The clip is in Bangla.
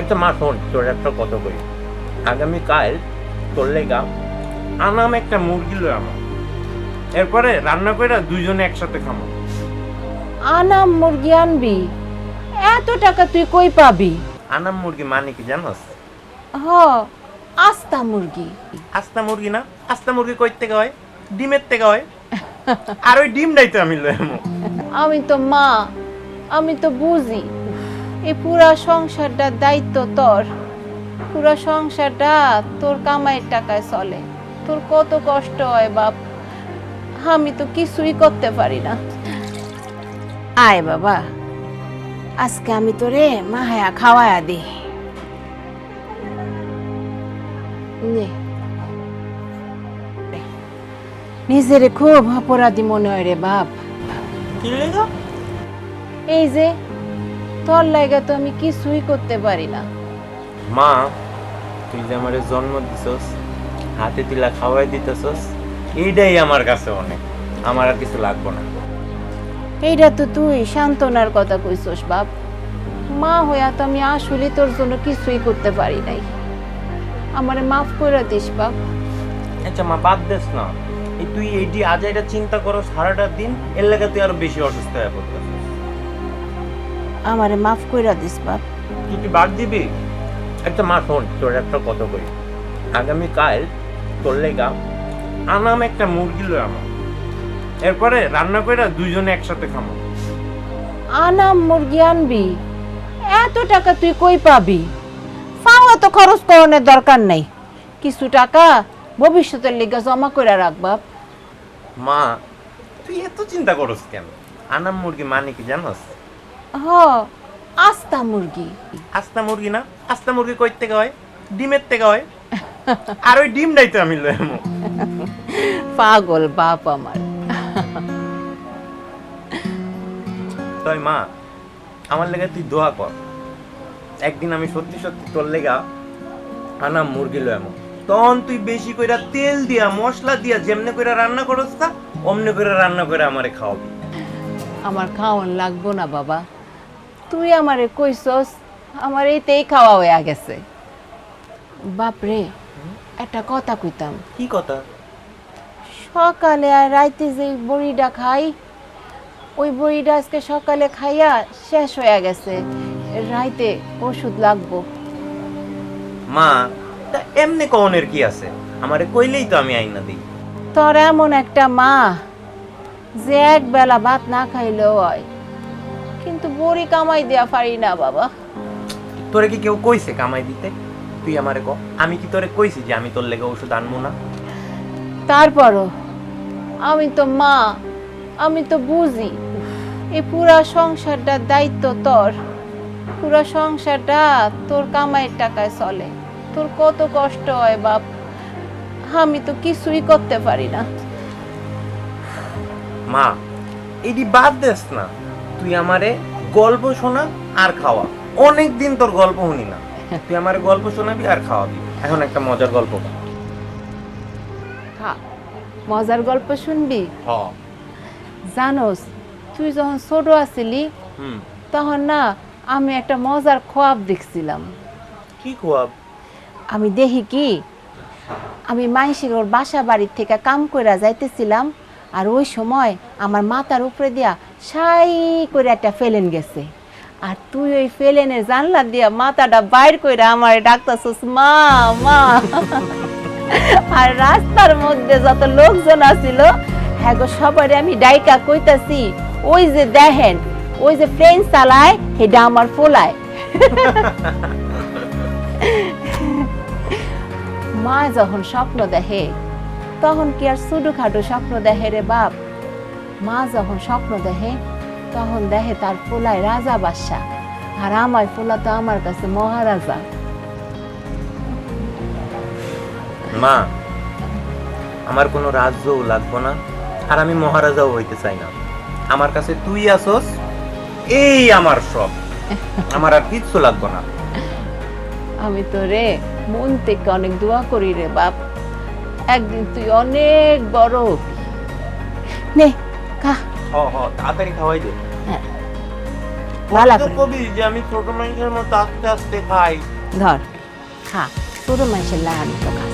একটা মা শোন তোর একটা কত করি আগামীকাল তোর লেগা আনাম একটা মুরগি লই আমার এরপরে রান্না করে দুইজনে একসাথে খামো। আনাম মুরগি আনবি? এত টাকা তুই কই পাবি? আনাম মুরগি মানে কি জানোস? হ আস্তা মুরগি। আস্তা মুরগি না আস্তা মুরগি কই থেকে হয়? ডিমের থেকে হয়? আর ওই ডিমটাই তো আমি লই আমো আমি তো মা আমি তো বুঝি। এই পুরা সংসারটার দায়িত্ব তোর। পুরা সংসারটা তোর কামাইয়ের টাকায় চলে। তোর কত কষ্ট হয় বাপ। আমি তো কিছুই করতে পারি না। আয় বাবা। আজকে আমি তোরে মাহায়া খাওয়ায়া দি নে। নিজেরে খুব অপরাধী মনে হয় রে বাপ। এই যে তোর লাগা তো আমি কিছুই করতে পারি না। মা তুই যে আমারে জন্ম দিছস হাতে তুলা খাওয়াই দিতেছস এইটাই আমার কাছে অনেক। আমার আর কিছু লাগবে না। এইটা তো তুই সান্ত্বনার কথা কইছস বাপ। মা হইয়া তো আমি আসলে তোর জন্য কিছুই করতে পারি নাই। আমারে মাফ করে দিস বাপ। আচ্ছা মা বাদ দেস না। এই তুই এইটি আজ এটা চিন্তা করো সারাটা দিন এর লাগে তুই আরও বেশি অসুস্থ হয়ে পড়তেছিস। আমারে মাফ কইরা দিস বাপ। তুই কি বাদ দিবি? একটা মা শোন তোর একটা কত করি আগামীকাল তোর লেগা আনাম একটা মুরগি লই আমার এরপরে রান্না কইরা দুইজনে একসাথে খামো। আনাম মুরগি আনবি? এত টাকা তুই কই পাবি? পাওয়া তো খরচ করানোর দরকার নাই। কিছু টাকা ভবিষ্যতের লিগা জমা করে রাখ বাপ। মা তুই এত চিন্তা করস কেন? আনাম মুরগি মানে কি জানোস? হ আস্তা মুরগি। আস্তা মুরগি না? আস্তা মুরগি কই থেকে হয়? ডিমের থেকে হয়? আর ওই ডিমটাই তো আমি লই আমো পাগল বাপ আমার। তাই মা আমার লেগে তুই দোয়া কর। একদিন আমি সত্যি সত্যি তোর লেগা আনা মুরগি এমন তখন তুই বেশি কইরা তেল দিয়া মশলা দিয়া যেমনে কইরা রান্না করস না অমনে করে রান্না করে আমারে খাওয়াবি। আমার খাওয়ান লাগবো না বাবা। তুই আমারে কইছস আমার এইতেই খাওয়া হয়ে গেছে। বাপরে একটা কথা কইতাম। কি কথা? সকালে আর রাইতে যে বড়িটা খাই ওই বড়িটা আজকে সকালে খাইয়া শেষ হয়ে গেছে। রাইতে ওষুধ লাগবো। মা তা এমনি কনের কি আছে? আমারে কইলেই তো আমি আইনা দিই। তোর এমন একটা মা যে এক বেলা ভাত না খাইলেও হয়। কিন্তু বড়ি কামাই দেয়া পারি না বাবা। তোরে কি কেউ কইছে কামাই দিতে? তুই আমারে ক। আমি কি তোরে কইছি যে আমি তোর লেগে ওষুধ আনব না? তারপরও আমি তো মা আমি তো বুঝি। এই পুরা সংসারটার দায়িত্ব তোর। পুরা সংসারটা তোর কামাইয়ের টাকায় চলে। তোর কত কষ্ট হয় বাপ। আমি তো কিছুই করতে পারি না। মা এটি বাদ দেস না। তুই আমারে গল্প শোনা আর খাওয়া। অনেক দিন তোর গল্প শুনি না। তুই আমারে গল্প শোনাবি আর খাওয়াবি। এখন একটা মজার গল্প। মজার গল্প শুনবি? হ। জানোস তুই যখন ছোট আছিলি তখন না আমি একটা মজার খোয়াব দেখছিলাম। কি খোয়াব? আমি দেখি কি আমি মাইসির ওর বাসা বাড়ির থেকে কাম কইরা যাইতেছিলাম আর ওই সময় আমার মাথার উপরে দিয়া সাই করে একটা ফেলেন গেছে। আর তুই ওই ফেলেনের জানলা দিয়া মাথাটা বাইর কইরা আমার ডাকতাছস, মা মা। আর রাস্তার মধ্যে যত লোকজন আছিল হ্যাঁ গো, সবারে আমি ডাইকা কইতাছি, ওই যে দেখেন, ওই যে প্লেন চালায় সেটা আমার ফোলায়। মা যখন স্বপ্ন দেখে, তখন কি আর ছোটখাটো স্বপ্ন দেখে রে বাপ? মা যখন স্বপ্ন দেখে তখন দেখে তার পোলায় রাজা বাদশা আর আমার পোলা তো আমার কাছে মহারাজা। মা আমার কোনো রাজ্যও লাগবো না আর আমি মহারাজাও হইতে চাই না। আমার কাছে তুই আসস এই আমার সব। আমার আর কিচ্ছু লাগবো না। আমি তো রে মন থেকে অনেক দোয়া করি রে বাপ। একদিন তুই অনেক বড় নে হ হ তাড়াতাড়ি খাওয়াই দে। হ্যাঁ। ভালো করে কবি যে আমি ছোট মানুষের মতো আস্তে আস্তে খাই। ধর খা। ছোট মানুষের লাগানি তো খাস।